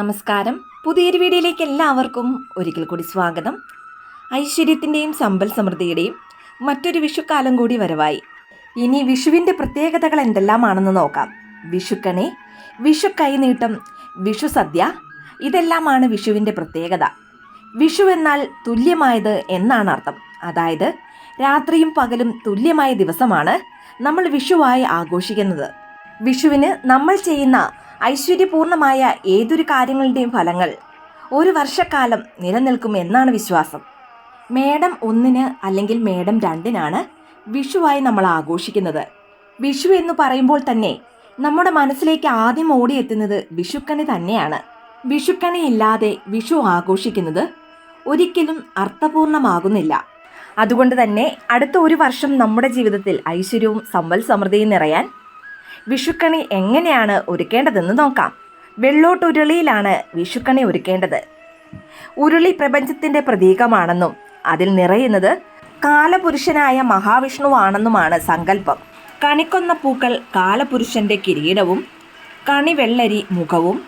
നമസ്കാരം. പുതിയൊരു വീഡിയോയിലേക്ക് എല്ലാവർക്കും ഒരിക്കൽ കൂടി സ്വാഗതം. ഐശ്വര്യത്തിന്റെയും സമ്പൽ സമൃദ്ധിയുടെയും മറ്റൊരു വിഷുക്കാലം കൂടി വരവായി. ഇനി വിഷുവിന്റെ പ്രത്യേകതകൾ എന്തെല്ലാമാണെന്ന് നോക്കാം. വിഷുക്കണി വിഷു കൈനീട്ടം വിഷു സദ്യ ഇതെല്ലാമാണ് വിഷുവിന്റെ പ്രത്യേകത. വിഷു എന്നാൽ തുല്യമായത് എന്നാണ് അർത്ഥം. അതായത് രാത്രിയും പകലും തുല്യമായ ദിവസമാണ് നമ്മൾ വിഷുവായി ആഘോഷിക്കുന്നത്. വിഷുവിന് നമ്മൾ ചെയ്യുന്ന ഐശ്വര്യപൂർണമായ ഏതൊരു കാര്യങ്ങളുടെയും ഫലങ്ങൾ ഒരു വർഷക്കാലം നിലനിൽക്കും എന്നാണ് വിശ്വാസം. മേടം ഒന്നിന് അല്ലെങ്കിൽ മേടം രണ്ടിനാണ് വിഷുവായി നമ്മൾ ആഘോഷിക്കുന്നത്. വിഷു എന്ന് പറയുമ്പോൾ തന്നെ നമ്മുടെ മനസ്സിലേക്ക് ആദ്യം ഓടിയെത്തുന്നത് വിഷുക്കണി തന്നെയാണ്. വിഷുക്കണി ഇല്ലാതെ വിഷു ആഘോഷിക്കുന്നത് ഒരിക്കലും അർത്ഥപൂർണമാകുന്നില്ല. അതുകൊണ്ട് തന്നെ അടുത്ത ഒരു വർഷം നമ്മുടെ ജീവിതത്തിൽ ഐശ്വര്യവും സമ്പൽ സമൃദ്ധിയും നിറയാൻ വിഷുക്കണി എങ്ങനെയാണ് ഒരുക്കേണ്ടതെന്ന് നോക്കാം. വെള്ളോട്ടുരുളിയിലാണ് വിഷുക്കണി ഒരുക്കേണ്ടത്. ഉരുളി പ്രപഞ്ചത്തിന്റെ പ്രതീകമാണെന്നും അതിൽ നിറയുന്നത് കാലപുരുഷനായ മഹാവിഷ്ണുവാണെന്നുമാണ് സങ്കല്പം. കണിക്കൊന്ന പൂക്കൾ കാലപുരുഷന്റെ കിരീടവും കണിവെള്ളരി മുഖവും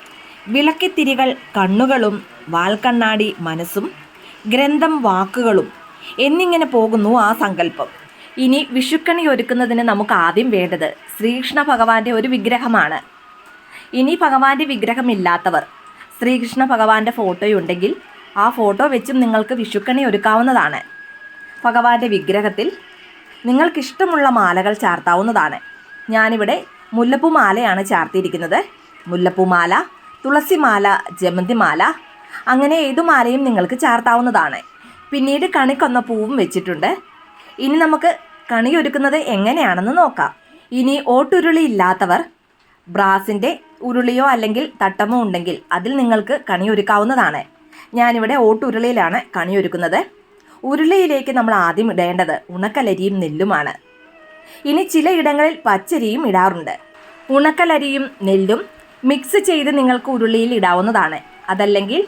വിളക്കിത്തിരികൾ കണ്ണുകളും വാൽക്കണ്ണാടി മനസ്സും ഗ്രന്ഥം വാക്കുകളും എന്നിങ്ങനെ പോകുന്നു ആ സങ്കല്പം. ഇനി വിഷുക്കണി ഒരുക്കുന്നതിന് നമുക്ക് ആദ്യം വേണ്ടത് ശ്രീകൃഷ്ണ ഭഗവാന്റെ ഒരു വിഗ്രഹമാണ്. ഇനി ഭഗവാന്റെ വിഗ്രഹമില്ലാത്തവർ ശ്രീകൃഷ്ണ ഭഗവാന്റെ ഫോട്ടോയുണ്ടെങ്കിൽ ആ ഫോട്ടോ വെച്ചും നിങ്ങൾക്ക് വിഷുക്കണി ഒരുക്കാവുന്നതാണ്. ഭഗവാന്റെ വിഗ്രഹത്തിൽ നിങ്ങൾക്കിഷ്ടമുള്ള മാലകൾ ചാർത്താവുന്നതാണ്. ഞാനിവിടെ മുല്ലപ്പൂ മാലയാണ് ചാർത്തിയിരിക്കുന്നത്. മുല്ലപ്പൂമാല തുളസിമാല ജമന്തിമാല അങ്ങനെ ഏതു മാലയും നിങ്ങൾക്ക് ചാർത്താവുന്നതാണ്. പിന്നീട് കണിക്കൊന്ന പൂവും വെച്ചിട്ടുണ്ട്. ഇനി നമുക്ക് കണി ഒരുക്കുന്നത് എങ്ങനെയാണെന്ന് നോക്കാം. ഇനി ഓട്ടുരുളി ഇല്ലാത്തവർ ബ്രാസിന്റെ ഉരുളിയോ അല്ലെങ്കിൽ തട്ടമോ ഉണ്ടെങ്കിൽ അതിൽ നിങ്ങൾക്ക് കണി ഒരുക്കാവുന്നതാണ് ഞാനിവിടെ ഓട്ടുരുളിയിലാണ് കണി ഒരുക്കുന്നത് ഉരുളിയിലേക്ക് നമ്മൾ ആദ്യം ഇടേണ്ടത് ഉണക്കലരിയും നെല്ലുമാണ്. ഇനി ചിലയിടങ്ങളിൽ പച്ചരിയും ഇടാറുണ്ട്. ഉണക്കലരിയും നെല്ലും മിക്സ് ചെയ്ത് നിങ്ങൾക്ക് ഉരുളിയിൽ ഇടാവുന്നതാണ്. അതല്ലെങ്കിൽ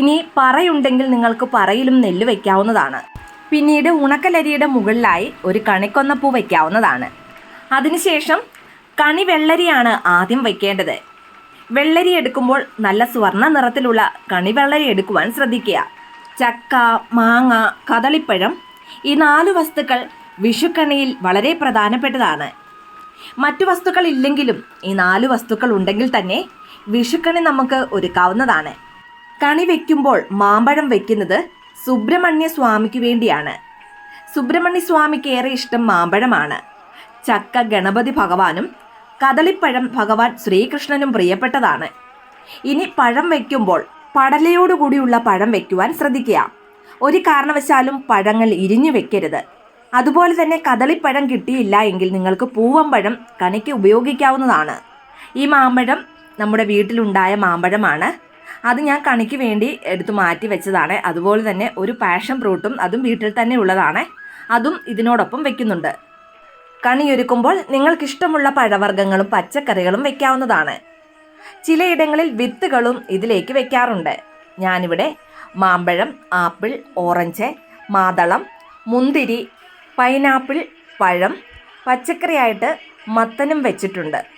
ഇനി പറയുണ്ടെങ്കിൽ നിങ്ങൾക്ക് പറയിലും നെല്ല് വയ്ക്കാവുന്നതാണ് പിന്നീട് ഉണക്കലരിയുടെ മുകളിലായി ഒരു കണിക്കൊന്നപ്പൂ വയ്ക്കാവുന്നതാണ്. അതിനുശേഷം കണി വെള്ളരിയാണ് ആദ്യം വയ്ക്കേണ്ടത്. വെള്ളരി എടുക്കുമ്പോൾ നല്ല സ്വർണ നിറത്തിലുള്ള കണി വെള്ളരി എടുക്കുവാൻ ശ്രദ്ധിക്കുക. ചക്ക മാങ്ങ കദളിപ്പഴം ഈ നാല് വസ്തുക്കൾ വിഷുക്കണിയിൽ വളരെ പ്രധാനപ്പെട്ടതാണ്. മറ്റു വസ്തുക്കൾ ഇല്ലെങ്കിലും ഈ നാല് വസ്തുക്കൾ ഉണ്ടെങ്കിൽ തന്നെ വിഷുക്കണി നമുക്ക് ഒരുക്കാവുന്നതാണ്. കണി വയ്ക്കുമ്പോൾ മാമ്പഴം വെക്കുന്നത് സുബ്രഹ്മണ്യ സ്വാമിക്ക് വേണ്ടിയാണ്. സുബ്രഹ്മണ്യ സ്വാമിക്ക് ഏറെ ഇഷ്ടം മാമ്പഴമാണ്. ചക്ക ഗണപതി ഭഗവാനും കദളിപ്പഴം ഭഗവാൻ ശ്രീകൃഷ്ണനും പ്രിയപ്പെട്ടതാണ്. ഇനി പഴം വയ്ക്കുമ്പോൾ പടലയോടുകൂടിയുള്ള പഴം വയ്ക്കുവാൻ ശ്രദ്ധിക്കുക. ഒരു കാരണവശാലും പഴങ്ങൾ ഇരിഞ്ഞു വെക്കരുത്. അതുപോലെ തന്നെ കദളിപ്പഴം കിട്ടിയില്ല എങ്കിൽ നിങ്ങൾക്ക് പൂവമ്പഴം കണിക്ക് ഉപയോഗിക്കാവുന്നതാണ്. ഈ മാമ്പഴം നമ്മുടെ വീട്ടിലുണ്ടായ മാമ്പഴമാണ്. അത് ഞാൻ കണിക്ക് വേണ്ടി എടുത്ത് മാറ്റി വെച്ചതാണ്. അതുപോലെ തന്നെ ഒരു പാഷൻ ഫ്രൂട്ടും അതും വീട്ടിൽ തന്നെ ഉള്ളതാണ്. അതും ഇതിനോടൊപ്പം വെക്കുന്നുണ്ട്. കണിയൊരുക്കുമ്പോൾ നിങ്ങൾക്കിഷ്ടമുള്ള പഴവർഗങ്ങളും പച്ചക്കറികളും വെക്കാവുന്നതാണ്. ചിലയിടങ്ങളിൽ വിത്തുകളും ഇതിലേക്ക് വെക്കാറുണ്ട്. ഞാനിവിടെ മാമ്പഴം ആപ്പിൾ ഓറഞ്ച് മാതളം മുന്തിരി പൈനാപ്പിൾ പഴം പച്ചക്കറിയായിട്ട് മത്തനും വെച്ചിട്ടുണ്ട്.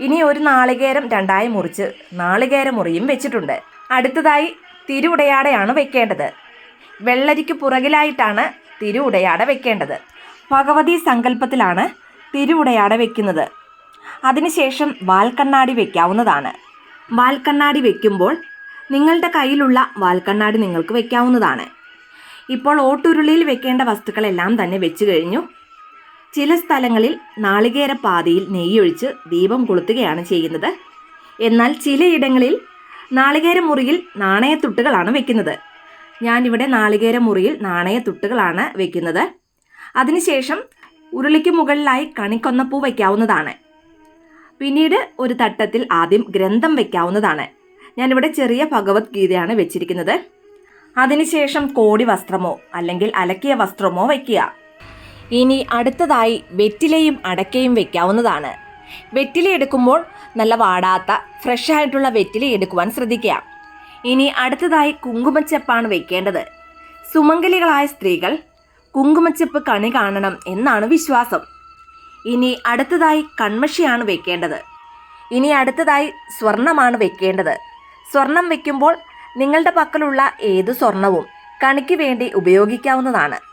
ഇനി ഒരു നാളികേരം രണ്ടായി മുറിച്ച് നാളികേര മുറിയും വെച്ചിട്ടുണ്ട്. അടുത്തതായി തിരുവുടയാടയാണ് വെക്കേണ്ടത്. വെള്ളരിക്ക് പുറകിലായിട്ടാണ് തിരുവുടയാട വെക്കേണ്ടത്. ഭഗവതി സങ്കല്പത്തിലാണ് തിരുവുടയാട വെക്കുന്നത്. അതിനുശേഷം വാൽക്കണ്ണാടി വെക്കാവുന്നതാണ്. വാൽക്കണ്ണാടി വെക്കുമ്പോൾ നിങ്ങളുടെ കയ്യിലുള്ള വാൽക്കണ്ണാടി നിങ്ങൾക്ക് വെക്കാവുന്നതാണ്. ഇപ്പോൾ ഓട്ടുരുളിയിൽ വെക്കേണ്ട വസ്തുക്കളെല്ലാം തന്നെ വെച്ചു കഴിഞ്ഞു. ചില സ്ഥലങ്ങളിൽ നാളികേര പാതിയിൽ നെയ്യൊഴിച്ച് ദീപം കൊളുത്തുകയാണ് ചെയ്യുന്നത്. എന്നാൽ ചിലയിടങ്ങളിൽ നാളികേര മുറിയിൽ നാണയത്തുട്ടുകളാണ് വെക്കുന്നത്. ഞാനിവിടെ നാളികേര മുറിയിൽ നാണയത്തുട്ടുകളാണ് വെക്കുന്നത്. അതിനുശേഷം ഉരുളിക്ക് മുകളിലായി കണിക്കൊന്നപ്പൂ വയ്ക്കാവുന്നതാണ് പിന്നീട് ഒരു തട്ടത്തിൽ ആദ്യം ഗ്രന്ഥം വയ്ക്കാവുന്നതാണ് ഞാനിവിടെ ചെറിയ ഭഗവത്ഗീതയാണ് വെച്ചിരിക്കുന്നത്. അതിനുശേഷം കോടി വസ്ത്രമോ അല്ലെങ്കിൽ അലക്കിയ വസ്ത്രമോ വയ്ക്കുക. ഇനി അടുത്തതായി വെറ്റിലയും അടക്കയും വെക്കാവുന്നതാണ്. വെറ്റില എടുക്കുമ്പോൾ നല്ല വാടാത്ത ഫ്രഷ് ആയിട്ടുള്ള വെറ്റില എടുക്കുവാൻ ശ്രദ്ധിക്കുക. ഇനി അടുത്തതായി കുങ്കുമച്ചെപ്പാണ് വെക്കേണ്ടത്. സുമംഗലികളായ സ്ത്രീകൾ കുങ്കുമച്ചപ്പ് കണി കാണണം എന്നാണ് വിശ്വാസം. ഇനി അടുത്തതായി കൺമഷിയാണ് വെക്കേണ്ടത്. ഇനി അടുത്തതായി സ്വർണമാണ് വെക്കേണ്ടത്. സ്വർണം വെക്കുമ്പോൾ നിങ്ങളുടെ പക്കലുള്ള ഏത് സ്വർണവും കണിക്ക് വേണ്ടി ഉപയോഗിക്കാവുന്നതാണ്.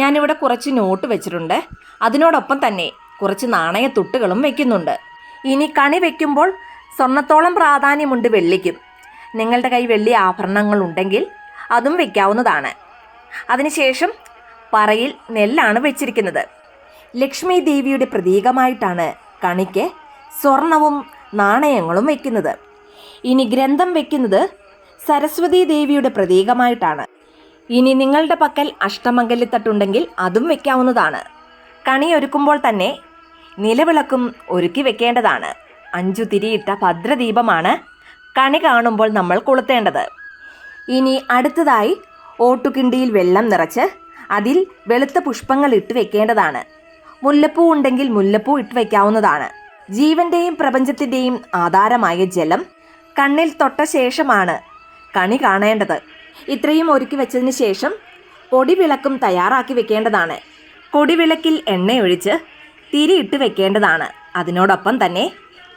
ഞാനിവിടെ കുറച്ച് നോട്ട് വെച്ചിട്ടുണ്ട്. അതിനോടൊപ്പം തന്നെ കുറച്ച് നാണയത്തുട്ടുകളും വെക്കുന്നുണ്ട്. ഇനി കണി വെക്കുമ്പോൾ സ്വർണത്തോളം പ്രാധാന്യമുണ്ട് വെള്ളിക്കും. നിങ്ങളുടെ കൈ വെള്ളി ആഭരണങ്ങൾ ഉണ്ടെങ്കിൽ അതും വെക്കാവുന്നതാണ്. അതിനുശേഷം പറയിൽ നെല്ലാണ് വെച്ചിരിക്കുന്നത്. ലക്ഷ്മി ദേവിയുടെ പ്രതീകമായിട്ടാണ് കണിക്ക് സ്വർണവും നാണയങ്ങളും വെക്കുന്നത്. ഇനി ഗ്രന്ഥം വെക്കുന്നത് സരസ്വതി ദേവിയുടെ പ്രതീകമായിട്ടാണ്. ഇനി നിങ്ങളുടെ പക്കൽ അഷ്ടമംഗല്യത്തട്ടുണ്ടെങ്കിൽ അതും വെക്കാവുന്നതാണ്. കണി ഒരുക്കുമ്പോൾ തന്നെ നിലവിളക്കും ഒരുക്കി വെക്കേണ്ടതാണ്. അഞ്ചു തിരിയിട്ട ഭദ്രദീപമാണ് കണി കാണുമ്പോൾ നമ്മൾ കൊളുത്തേണ്ടത്. ഇനി അടുത്തതായി ഓട്ടുകിണ്ടിയിൽ വെള്ളം നിറച്ച് അതിൽ വെളുത്ത പുഷ്പങ്ങൾ ഇട്ട് വെക്കേണ്ടതാണ്. മുല്ലപ്പൂ ഉണ്ടെങ്കിൽ മുല്ലപ്പൂ ഇട്ട് വെക്കാവുന്നതാണ്. ജീവന്റെയും പ്രപഞ്ചത്തിന്റെയും ആധാരമായ ജലം കണ്ണിൽ തൊട്ട ശേഷമാണ് കണി കാണേണ്ടത്. ഇത്രയും ഒരുക്കി വെച്ചതിന് ശേഷം പൊടിവിളക്കും തയ്യാറാക്കി വെക്കേണ്ടതാണ്. കൊടിവിളക്കിൽ എണ്ണയൊഴിച്ച് തിരിയിട്ട് വെക്കേണ്ടതാണ്. അതിനോടൊപ്പം തന്നെ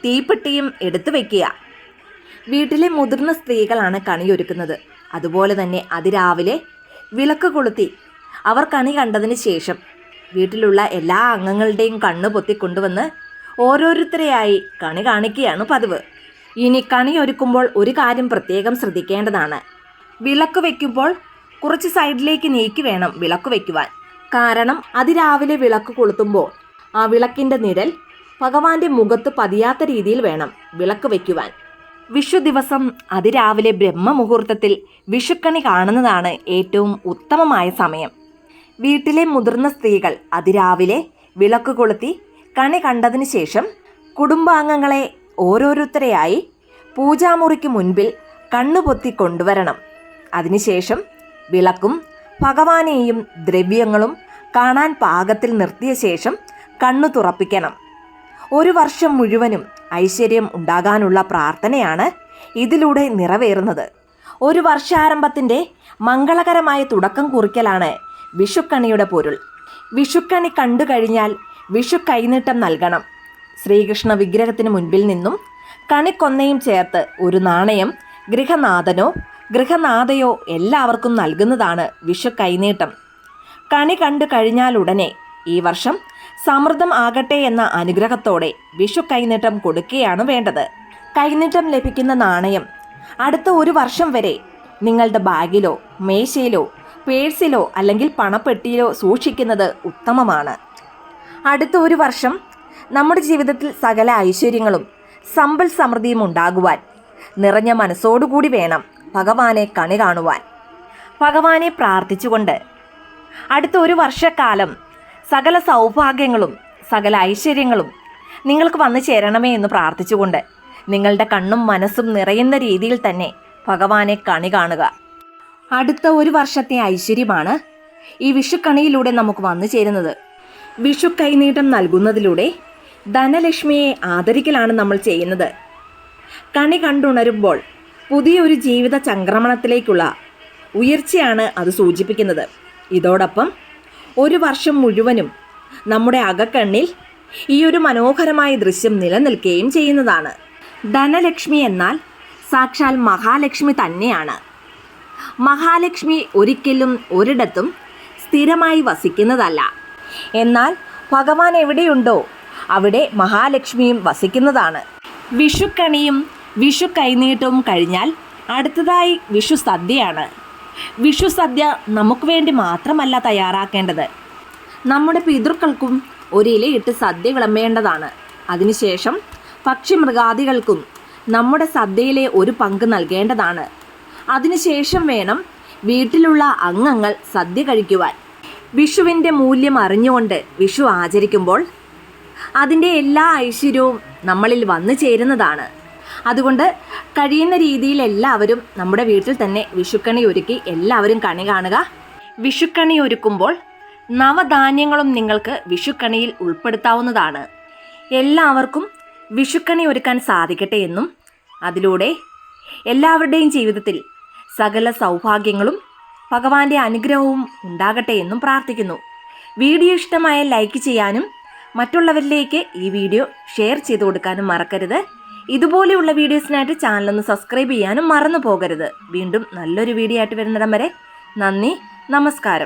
തീപ്പെട്ടിയും എടുത്തു വെക്കുക. വീട്ടിലെ മുതിർന്ന സ്ത്രീകളാണ് കണിയൊരുക്കുന്നത്. അതുപോലെ തന്നെ അതിരാവിലെ വിളക്ക് കൊളുത്തി അവർ കണി കണ്ടതിന് ശേഷം വീട്ടിലുള്ള എല്ലാ അംഗങ്ങളുടെയും കണ്ണ് പൊത്തിക്കൊണ്ടുവന്ന് ഓരോരുത്തരെയായി കണി കാണിക്കുകയാണ് പതിവ്. ഇനി കണിയൊരുക്കുമ്പോൾ ഒരു കാര്യം പ്രത്യേകം ശ്രദ്ധിക്കേണ്ടതാണ്. വിളക്ക് വയ്ക്കുമ്പോൾ കുറച്ച് സൈഡിലേക്ക് നീക്കി വേണം വിളക്ക് വയ്ക്കുവാൻ. കാരണം അതിരാവിലെ വിളക്ക് കൊളുത്തുമ്പോൾ ആ വിളക്കിന്റെ നിഴൽ ഭഗവാന്റെ മുഖത്ത് പതിയാത്ത രീതിയിൽ വേണം വിളക്ക് വയ്ക്കുവാൻ. വിഷു ദിവസം അതിരാവിലെ ബ്രഹ്മമുഹൂർത്തത്തിൽ വിഷുക്കണി കാണുന്നതാണ് ഏറ്റവും ഉത്തമമായ സമയം. വീട്ടിലെ മുതിർന്ന സ്ത്രീകൾ അതിരാവിലെ വിളക്ക് കൊളുത്തി കണി കണ്ടതിന് ശേഷം കുടുംബാംഗങ്ങളെ ഓരോരുത്തരെയായി പൂജാമുറിക്ക് മുൻപിൽ കണ്ണുപൊത്തി കൊണ്ടുവരണം. അതിനുശേഷം വിളക്കും ഭഗവാനെയും ദ്രവ്യങ്ങളും കാണാൻ പാകത്തിൽ നിർത്തിയ ശേഷം കണ്ണു തുറപ്പിക്കണം. ഒരു വർഷം മുഴുവനും ഐശ്വര്യം ഉണ്ടാകാനുള്ള പ്രാർത്ഥനയാണ് ഇതിലൂടെ നിറവേറുന്നത്. ഒരു വർഷാരംഭത്തിന്റെ മംഗളകരമായ തുടക്കം കുറിക്കലാണ് വിഷുക്കണിയുടെ പൊരുൾ. വിഷുക്കണി കണ്ടു കഴിഞ്ഞാൽ വിഷു കൈനീട്ടം നൽകണം. ശ്രീകൃഷ്ണ വിഗ്രഹത്തിന് മുൻപിൽ നിന്നും കണിക്കൊന്നയും ചേർത്ത് ഒരു നാണയം ഗൃഹനാഥനോ ഗൃഹനാഥയോ എല്ലാവർക്കും നൽകുന്നതാണ് വിഷു കൈനീട്ടം കണി കണ്ടു കഴിഞ്ഞാലുടനെ ഈ വർഷം സമൃദ്ധം ആകട്ടെ എന്ന അനുഗ്രഹത്തോടെ വിഷു കൈനീട്ടം കൊടുക്കുകയാണ് വേണ്ടത്. കൈനീട്ടം ലഭിക്കുന്ന നാണയം അടുത്ത ഒരു വർഷം വരെ നിങ്ങളുടെ ബാഗിലോ മേശയിലോ പേഴ്സിലോ അല്ലെങ്കിൽ പണപ്പെട്ടിയിലോ സൂക്ഷിക്കുന്നത് ഉത്തമമാണ്. അടുത്ത ഒരു വർഷം നമ്മുടെ ജീവിതത്തിൽ സകല ഐശ്വര്യങ്ങളും സമ്പൽ സമൃദ്ധിയും ഉണ്ടാകുവാൻ നിറഞ്ഞ മനസ്സോടുകൂടി വേണം. ഭഗവാനെ കണി കാണുവാൻ. ഭഗവാനെ പ്രാർത്ഥിച്ചുകൊണ്ട് അടുത്ത ഒരു വർഷക്കാലം സകല സൗഭാഗ്യങ്ങളും സകല ഐശ്വര്യങ്ങളും നിങ്ങൾക്ക് വന്നു ചേരണമേ എന്ന് പ്രാർത്ഥിച്ചുകൊണ്ട് നിങ്ങളുടെ കണ്ണും മനസ്സും നിറയുന്ന രീതിയിൽ തന്നെ ഭഗവാനെ കണി കാണുക. അടുത്ത ഒരു വർഷത്തെ ഐശ്വര്യമാണ് ഈ വിഷുക്കണിയിലൂടെ നമുക്ക് വന്നു ചേരുന്നത്. വിഷു കൈനീട്ടം നൽകുന്നതിലൂടെ ധനലക്ഷ്മിയെ ആദരിക്കലാണ് നമ്മൾ ചെയ്യുന്നത്. കണി കണ്ടുണരുമ്പോൾ പുതിയൊരു ജീവിത ചംക്രമണത്തിലേക്കുള്ള ഉയർച്ചയാണ് അത് സൂചിപ്പിക്കുന്നത്. ഇതോടൊപ്പം ഒരു വർഷം മുഴുവനും നമ്മുടെ അകക്കണ്ണിൽ ഈ ഒരു മനോഹരമായ ദൃശ്യം നിലനിൽക്കുകയും ചെയ്യുന്നതാണ്. ധനലക്ഷ്മി എന്നാൽ സാക്ഷാൽ മഹാലക്ഷ്മി തന്നെയാണ്. മഹാലക്ഷ്മി ഒരിക്കലും ഒരിടത്തും സ്ഥിരമായി വസിക്കുന്നതല്ല. എന്നാൽ ഭഗവാൻ എവിടെയുണ്ടോ അവിടെ മഹാലക്ഷ്മിയും വസിക്കുന്നതാണ്. വിഷുക്കണിയും വിഷു കൈനീട്ടവും കഴിഞ്ഞാൽ അടുത്തതായി വിഷു സദ്യയാണ്. വിഷു സദ്യ നമുക്ക് വേണ്ടി മാത്രമല്ല തയ്യാറാക്കേണ്ടത്. നമ്മുടെ പിതൃക്കൾക്കും ഒരിലയിട്ട് സദ്യ വിളമ്പേണ്ടതാണ്. അതിനുശേഷം പക്ഷി മൃഗാദികൾക്കും നമ്മുടെ സദ്യയിലെ ഒരു പങ്ക് നൽകേണ്ടതാണ്. അതിനുശേഷം വേണം വീട്ടിലുള്ള അംഗങ്ങൾ സദ്യ കഴിക്കുവാൻ. വിഷുവിന്റെ മൂല്യം അറിഞ്ഞുകൊണ്ട് വിഷു ആചരിക്കുമ്പോൾ അതിന്റെ എല്ലാ ഐശ്വര്യവും നമ്മളിൽ വന്നു ചേരുന്നതാണ്. അതുകൊണ്ട് കഴിയുന്ന രീതിയിൽ എല്ലാവരും നമ്മുടെ വീട്ടിൽ തന്നെ വിഷുക്കണി ഒരുക്കി എല്ലാവരും കണി കാണുക. വിഷുക്കണി ഒരുക്കുമ്പോൾ നവധാന്യങ്ങളും നിങ്ങൾക്ക് വിഷുക്കണിയിൽ ഉൾപ്പെടുത്താവുന്നതാണ്. എല്ലാവർക്കും വിഷുക്കണി ഒരുക്കാൻ സാധിക്കട്ടെ എന്നും അതിലൂടെ എല്ലാവരുടെയും ജീവിതത്തിൽ സകല സൗഭാഗ്യങ്ങളും ഭഗവാന്റെ അനുഗ്രഹവും ഉണ്ടാകട്ടെ എന്നും പ്രാർത്ഥിക്കുന്നു. വീഡിയോ ഇഷ്ടമായ ലൈക്ക് ചെയ്യാനും മറ്റുള്ളവരിലേക്ക് ഈ വീഡിയോ ഷെയർ ചെയ്തു കൊടുക്കാനും മറക്കരുത്. ഇതുപോലെയുള്ള വീഡിയോസിനായിട്ട് ചാനലൊന്ന് സബ്സ്ക്രൈബ് ചെയ്യാനും മറന്നു പോകരുത്. വീണ്ടും നല്ലൊരു വീഡിയോ ആയിട്ട് വരുന്നിടം വരെ നന്ദി നമസ്കാരം.